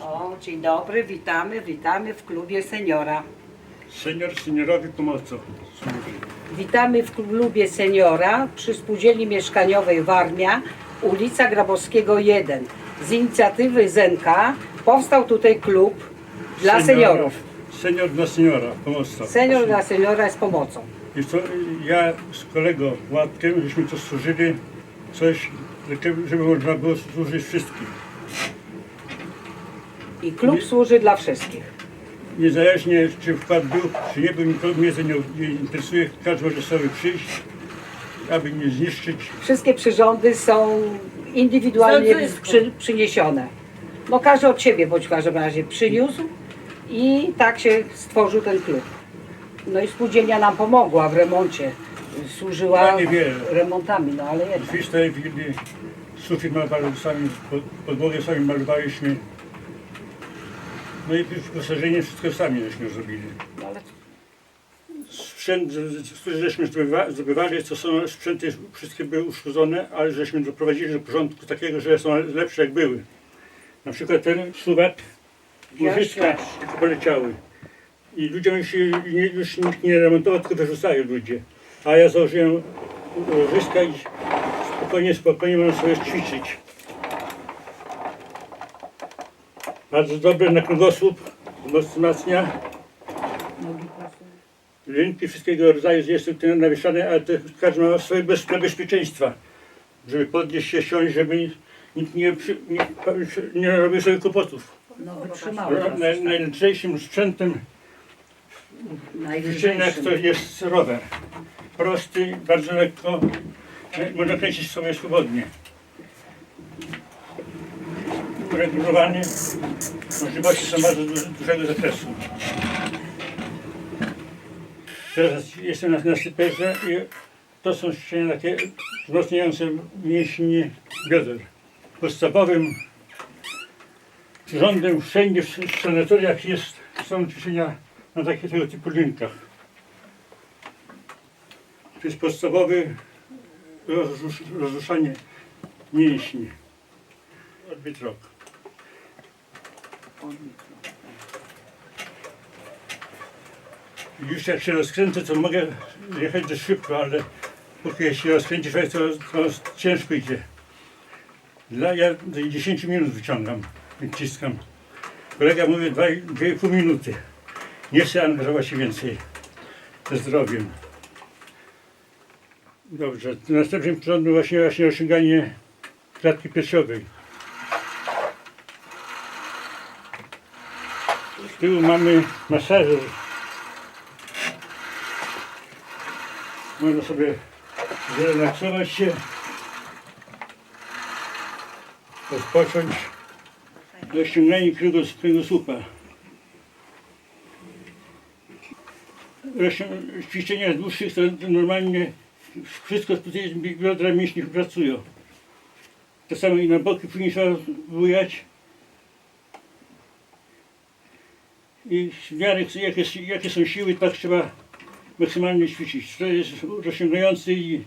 O, dzień dobry, witamy, witamy w klubie seniora. Senior seniorowi pomocą. Witamy w klubie seniora przy spółdzielni mieszkaniowej Warmia, ulica Grabowskiego 1. Z inicjatywy Zenka powstał tutaj klub dla Senior- seniorów. Senior dla seniora, pomocą. Senior dla seniora jest pomocą. I co, ja z kolegą Władkiem, żeśmy to służyli coś, żeby- żeby można było służyć wszystkim. I klub służy dla wszystkich. Niezależnie czy wkład był, czy nie był, nikogo mnie to nie, nie interesuje. Każdy może sobie przyjść, aby nie zniszczyć. Wszystkie przyrządy są indywidualnie przy, przyniesione. No każdy od siebie bądź w każdym razie przyniósł i tak się stworzył ten klub. No i spółdzielnia nam pomogła w remoncie. Służyła No, niewiele. remontami, no ale jednak. Z tej chwili, sufit malowali sami, pod- podłogę sami malowaliśmy. No i wyposażenie wszystko sami żeśmy zrobili. No, ale Sprzęt, który żeśmy zdobywa- zdobywali, to są sprzęty wszystkie były uszkodzone, ale żeśmy doprowadzili do porządku takiego, że są lepsze jak były. Na przykład ten suwak, łożyska poleciały. I ludziom już, się nie, już nikt nie remontował, tylko wyrzucają ludzie. A ja założyłem łożyska i spokojnie, spokojnie można sobie ćwiczyć. Bardzo dobre na kręgosłup, wzmacnia. Linki wszystkiego rodzaju jest tu nawieszane, ale to każdy ma swoje bez, bezpieczeństwa. Żeby podnieść się, siąść, żeby nikt nie, nie, nie robił sobie kłopotów. no, wytrzymały. Najlżejszym sprzętem w to jest rower. Prosty, bardzo lekko, można kręcić sobie swobodnie. Uregulowany, możliwości są bardzo duże, dużego zakresu. Teraz jestem na, na syperze i to są ćwiczenia takie wzmacniające mięśnie bioder. Podstawowym rządem wszędzie w sanatoriach jest, są ćwiczenia na takich tego typu linkach. To jest podstawowy rozrusz, rozruszanie mięśni. Odbyt rok. Już jak się rozkręcę, to mogę jechać dość szybko, ale póki się rozkręci człowiek, to, to ciężko idzie. Dla, ja do 10 minut wyciągam, wyciskam. Kolega mówi 2,5 minuty. Nie chcę angażować się więcej ze zdrowiem. Dobrze, następnym rządem właśnie, właśnie osiąganie klatki piersiowej. Z tyłu mamy masażer. Można sobie zrelaksować się, odpocząć. Rozciąganie kręgos- kręgosłupa. Rozcią- Ćwiczenia dłuższych to normalnie wszystko tutaj biodra mięśni pracują. To samo i na boki później trzeba bujać. I w miarę jakie, jakie są siły, tak trzeba maksymalnie ćwiczyć. To jest rozciągający i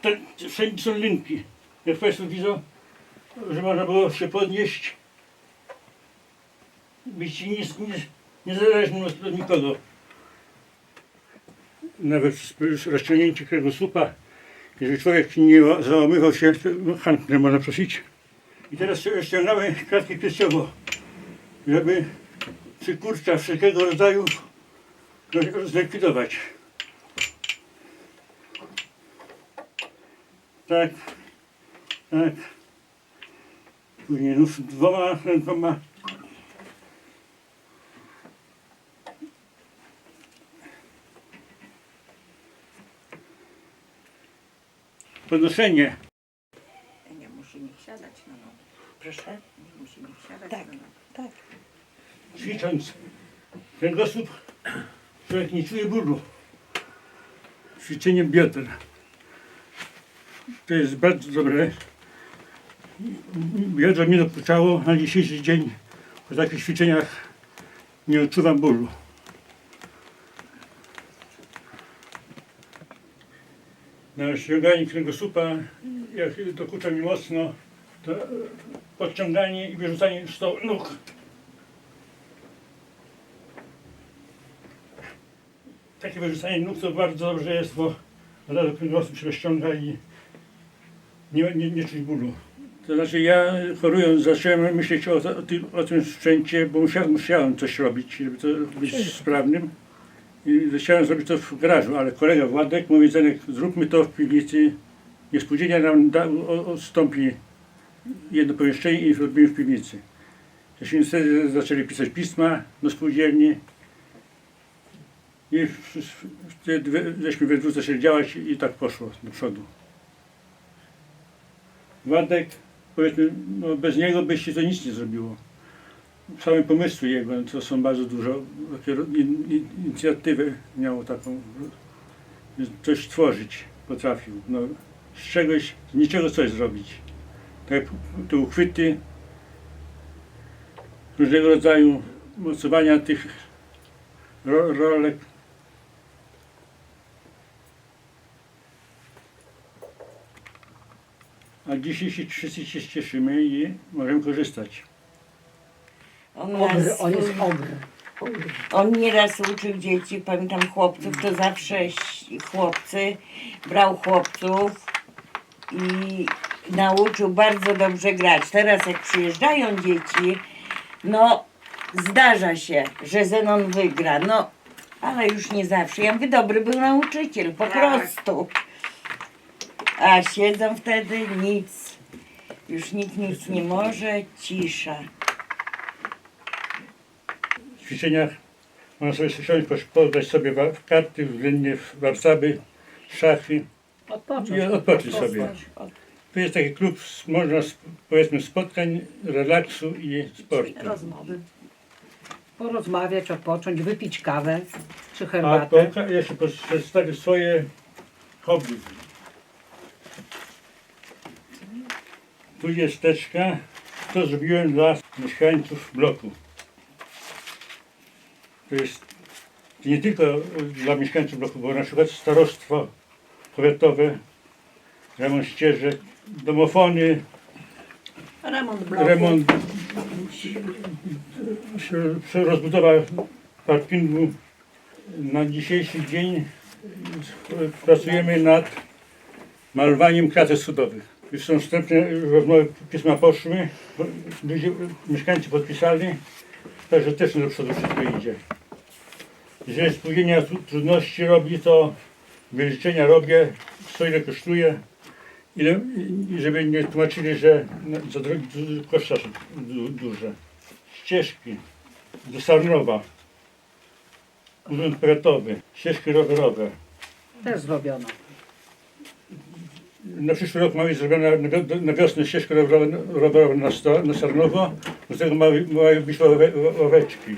te, wszędzie są linki. Jak Państwo widzą, że można było się podnieść, być nie, nie, niezależnym od nikogo. Nawet z- rozciągnięcie kręgosłupa, jeżeli człowiek nie ła- załamywał się, to chętnie można prosić. I teraz się rozciągamy klatkę piersiową, żeby przykurcza wszelkiego rodzaju zlikwidować. Tak, tak. Później znów dwoma rękoma. Podnoszenie. Nie musi nikt siadać na nogi. Proszę. Nie musi nikt siadać Tak. na nogi. Tak. Ćwicząc kręgosłup, człowiek nie czuje bólu. Ćwiczeniem bioder. To jest bardzo dobre. Biodro mnie dokuczało na dzisiejszy dzień. Po takich ćwiczeniach nie odczuwam bólu. Ściąganie kręgosłupa, jak dokucza mi mocno, to podciąganie i wyrzucanie z to nóg. Takie wyrzucanie nóg to bardzo dobrze jest, bo od razu kręgosłup się rozciąga i nie, nie, nie czuć bólu. To znaczy ja chorując zacząłem myśleć o, o, tym, o tym sprzęcie, bo musiałem, musiałem coś robić, żeby to być sprawnym. I chciałem zrobić to w garażu, ale kolega Władek mówi, Zenek, zróbmy to w piwnicy. Niespółdzielnia nam da, odstąpi jedno pomieszczenie i robimy w piwnicy. Żeśmy wtedy zaczęli pisać pisma do spółdzielni. I wtedy żeśmy we dwóch zaczęli działać i tak poszło do przodu. Władek, powiedzmy, no bez niego by się to nic nie zrobiło. Same pomysły jego to są bardzo dużo, takie ro- in, in, inicjatywę miał taką, coś tworzyć potrafił. No, z czegoś, z niczego coś zrobić. Tak te uchwyty, różnego rodzaju mocowania tych ro, rolek. A dzisiaj się wszyscy się cieszymy i możemy korzystać. On, Ogr, nas, on jest ogr. on nieraz uczył dzieci, pamiętam chłopców, to zawsze ś- chłopcy, brał chłopców i nauczył bardzo dobrze grać. Teraz jak przyjeżdżają dzieci, no zdarza się, że Zenon wygra, no ale już nie zawsze. Ja mówię, dobry był nauczyciel, po prostu. A siedzą wtedy nic, już nikt nic nie może, cisza. W ćwiczeniach można sobie siąść, poddać sobie w karty, względnie w warcaby, szachy Odpocząć. i odpocząć sobie. To jest taki klub, można powiedzmy spotkań, relaksu i sportu. Rozmowy. Porozmawiać, odpocząć, wypić kawę czy A herbatę. to pos- przedstawię swoje hobby. Tu jest teczka, to zrobiłem dla mieszkańców bloku. To jest nie tylko dla mieszkańców bloku, bo na przykład starostwo powiatowe, remont ścieżek, domofony, Remont bloku. remont, rozbudowa parkingu. Na dzisiejszy dzień pracujemy nad malowaniem kratek schodowych. Już są wstępne rozmowy, pisma poszły, ludzie, mieszkańcy podpisali, także też do przodu wszystko idzie. Jeżeli spółdzielnia tru- trudności robi, to wyliczenia robię, co ile kosztuje, ile, i żeby nie tłumaczyli, że na- za drogi koszta są du, duże. Ścieżki do Sarnowa, urząd powiatowy, ścieżki rowerowe. Też zrobiono. Na przyszły rok ma być zrobiona na wio- na wiosnę ścieżka rowerowa, rowerowa na, Sarnowo, do tego ma, mają być owe, oweczki.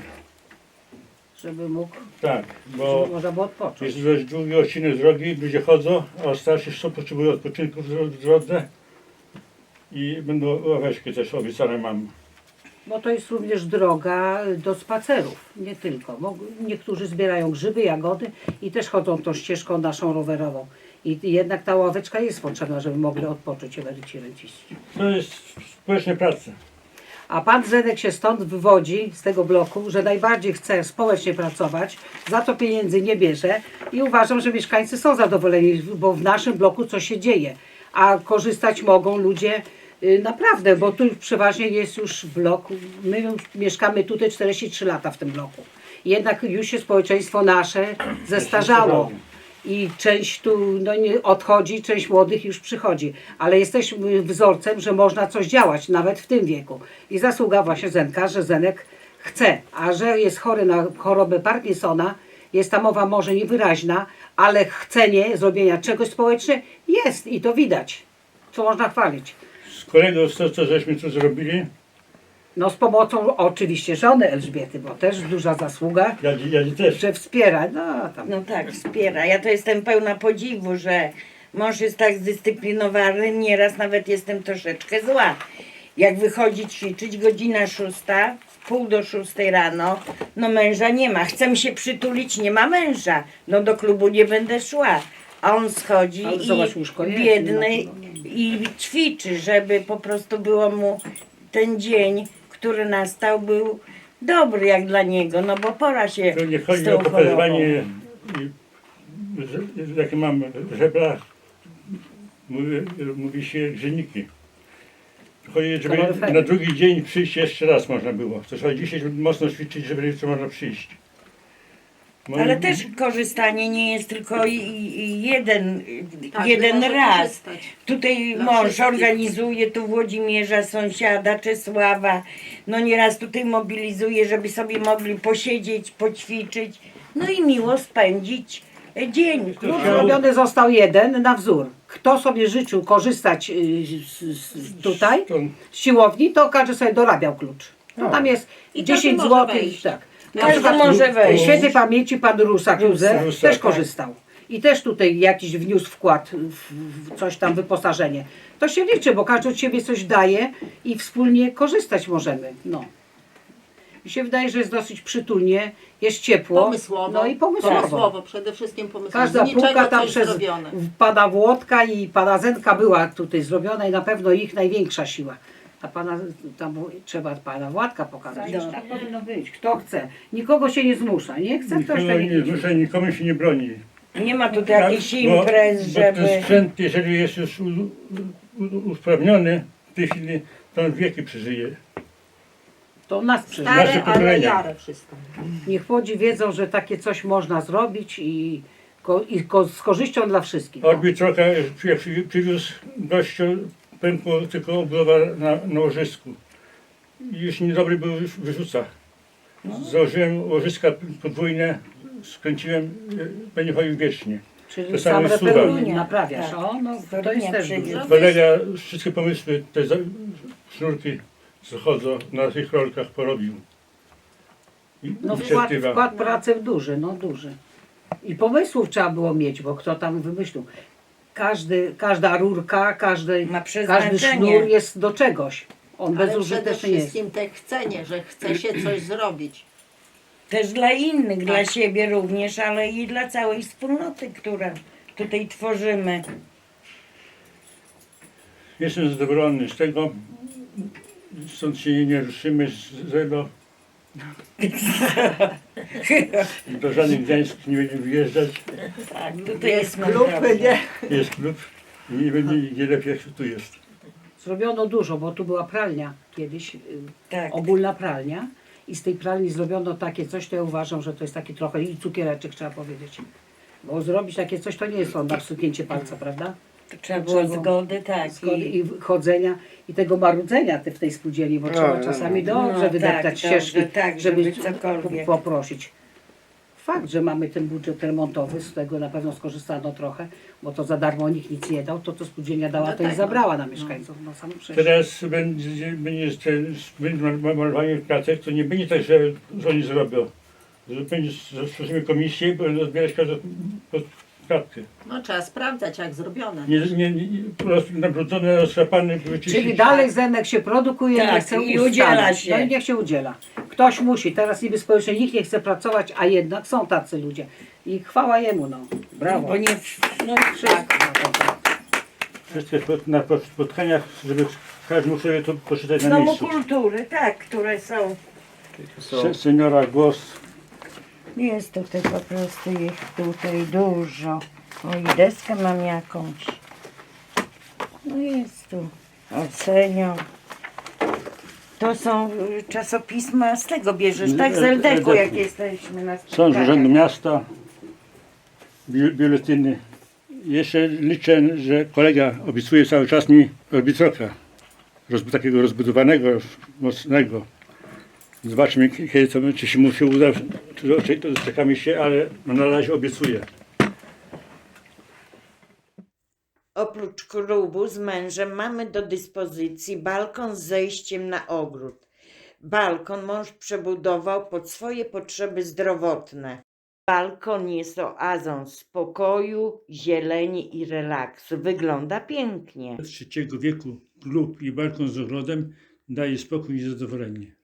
Żeby mógł, Tak, żeby bo można było odpocząć. jest dość długi odcinek drogi, ludzie chodzą, a starsi są, potrzebują odpoczynku w dro- w drodze i będą oweczki też obiecane mam. Bo to jest również droga do spacerów, nie tylko. Mog- Niektórzy zbierają grzyby, jagody i też chodzą tą ścieżką naszą rowerową. I jednak ta ławeczka jest potrzebna, żeby mogli odpocząć emeryci renciści. To jest społeczne prace. A pan Zenek się stąd wywodzi, z tego bloku, że najbardziej chce społecznie pracować, za to pieniędzy nie bierze i uważam, że mieszkańcy są zadowoleni, bo w naszym bloku coś się dzieje. A korzystać mogą ludzie y, naprawdę, bo tu przeważnie jest już blok, my już mieszkamy tutaj 43 lata w tym bloku. Jednak już się społeczeństwo nasze zestarzało. I część tu no, nie odchodzi, część młodych już przychodzi. Ale jesteśmy wzorcem, że można coś działać, nawet w tym wieku. I zasługa właśnie Zenka, że Zenek chce. A że jest chory na chorobę Parkinsona, jest ta mowa może niewyraźna, ale chcenie zrobienia czegoś społecznie jest i to widać. Co można chwalić. Z kolegą to, co żeśmy tu zrobili, No z pomocą oczywiście żony Elżbiety, bo też duża zasługa, ja, ja też. że wspiera. No, tam. No tak, wspiera. Ja to jestem pełna podziwu, że mąż jest tak zdyscyplinowany, nieraz nawet jestem troszeczkę zła. Jak wychodzi ćwiczyć, godzina szósta, w pół do szóstej rano, no męża nie ma. Chcę się przytulić, nie ma męża. No do klubu nie będę szła. a on schodzi Ale i zobacz, łóżko jest, biedny nie ma problemu. i ćwiczy, żeby po prostu było mu ten dzień, który nastał, był dobry jak dla niego, no bo pora się To nie z chodzi tą o pokazywanie, chorobą. i- że- jakie mam żebra, mówi, mówi się grzyniki. Chodzi, żeby Kaloryfery. na drugi dzień przyjść jeszcze raz można było. To trzeba dzisiaj mocno ćwiczyć, żeby jutro można przyjść. Moi- Ale też korzystanie nie jest tylko i- i jeden, Tak, jeden można raz. korzystać. Tutaj Dla mąż wszystkich. organizuje, tu Włodzimierza, sąsiada, Czesława. No nieraz tutaj mobilizuje, żeby sobie mogli posiedzieć, poćwiczyć. No i miło spędzić e, dzień. Klub zrobiony został jeden na wzór. Kto sobie życzył korzystać y, z, z, tutaj To- z siłowni, to każdy sobie dorabiał klucz. No, tam jest I 10 każdy może zł. wejść. Tak. Na Każdy przykład może wejść. Świętej pamięci pan Rusak Józef Rusak, też tak. korzystał. I też tutaj jakiś wniósł wkład w, w coś tam, wyposażenie. To się liczy, bo każdy od siebie coś daje i wspólnie korzystać możemy. No. Mi się wydaje, że jest dosyć przytulnie, jest ciepło. Pomysłowo. No i pomysłowo. Pomysłowo, przede wszystkim pomysłowo. Każda Z niczego półka tam coś przez zrobione. pana Włodka i pana Zenka była tutaj zrobiona i na pewno ich największa siła. A pana, tam trzeba pana Władka pokazać. No. Tak powinno być. Kto chce. Nikogo się nie zmusza. Nie chce, ktoś Nikogo to nie nie zmusza, nikomu się nie broni. Nie ma tutaj jakichś Tak, bo- imprez, bo żeby... ten sprzęt, jeżeli jest już u, u, usprawniony w tej chwili, to on wieki przeżyje. To nas przeżyje. Nasze Stare, ale pokolenia. jare wszystko. Niech młodzi wiedzą, że takie coś można zrobić i, ko, i ko, z korzyścią dla wszystkich. Orbit trochę jak przy, przywiózł gościu, pękło tylko oblowa na, na łożysku. I już niedobry był, już wyrzuca. Założyłem łożyska podwójne, skręciłem, e, będzie chodził wiecznie. Czyli to sam reperuję, naprawiasz. Tak. O, no, to jest też dużo. Kolega wszystkie pomysły, te za- sznurki co chodzą na tych rolkach porobił. I No wkład, wkład pracy duży, no duży. I pomysłów trzeba było mieć, bo kto tam wymyślił. Każdy, każda rurka, każdy, Ma każdy przeznaczenie. sznur jest do czegoś. On Ale przede bezużyteczny jest. wszystkim te chcenie, że chce się coś zrobić. Też dla innych, Tak. dla siebie również, ale i dla całej wspólnoty, którą tutaj tworzymy. Jestem zadowolony z tego. Stąd się nie ruszymy z zero. Do żadnych Gdańsk nie będziemy wyjeżdżać. Tak, tutaj Jest klub, nie? Jest klub i nie będzie nie lepiej jak tu jest. Zrobiono dużo, bo tu była pralnia kiedyś, y, Tak. ogólna pralnia. I z tej pralni zrobiono takie coś, to ja uważam, że to jest taki trochę i cukiereczek trzeba powiedzieć. Bo zrobić takie coś to nie jest on na wsunięcie palca, prawda? To trzeba było zgody, tak. Zgody I, i chodzenia i tego marudzenia w tej spółdzielni, bo trzeba no, czasami no. dobrze No, wydeptać tak, ścieżki, dobrze, tak, żeby, żeby cokolwiek. po- poprosić. Fakt, że mamy ten budżet remontowy, z tego na pewno skorzystano trochę, bo to za darmo nikt nic nie dał, to to spółdzielnia dała, No to i tak, zabrała na mieszkańców. No, przecież. Teraz będzie, będzie, ten, będzie malowanie placek, to nie będzie tak, że, że oni zrobią. Że będzie stworzymy komisję i będą odbierać każdą pod No trzeba sprawdzać jak zrobione. Nie, nie, nie, po prostu nabrudzone, rozszarpane, wyczyścić. Czyli dalej Zenek się produkuje, Tak, nie chce i ustalić. udziela się. No i niech się udziela. Ktoś musi, teraz niby społecznie nikt nie chce pracować, a jednak są tacy ludzie. I chwała jemu, no. Brawo. bo nie, No i wszystko. No, to. Wszystkie spot- na spotkaniach, żeby każdy mógł sobie to poczytać na domu miejscu. kultury, tak, które są. Se- Seniora głos. Jest tutaj po prostu ich tutaj dużo. O i deskę mam jakąś. No jest tu. O senior. To są y, czasopisma, z tego bierzesz, tak? Z LDK-u jak jesteśmy na Są z spotkaniach. Urzędu Miasta, bi- biuletyny. Jeszcze liczę, że kolega obiecuje cały czas mi orbitroka. Roz, takiego rozbudowanego, mocnego. Zobaczmy, kiedy to, czy się mu się uda, czy, czy to czekamy się, ale na razie obiecuję. Oprócz klubu z mężem mamy do dyspozycji balkon z zejściem na ogród. Balkon mąż przebudował pod swoje potrzeby zdrowotne. Balkon jest oazą spokoju, zieleni i relaksu. Wygląda pięknie. Z trzeciego wieku klub i balkon z ogrodem daje spokój i zadowolenie.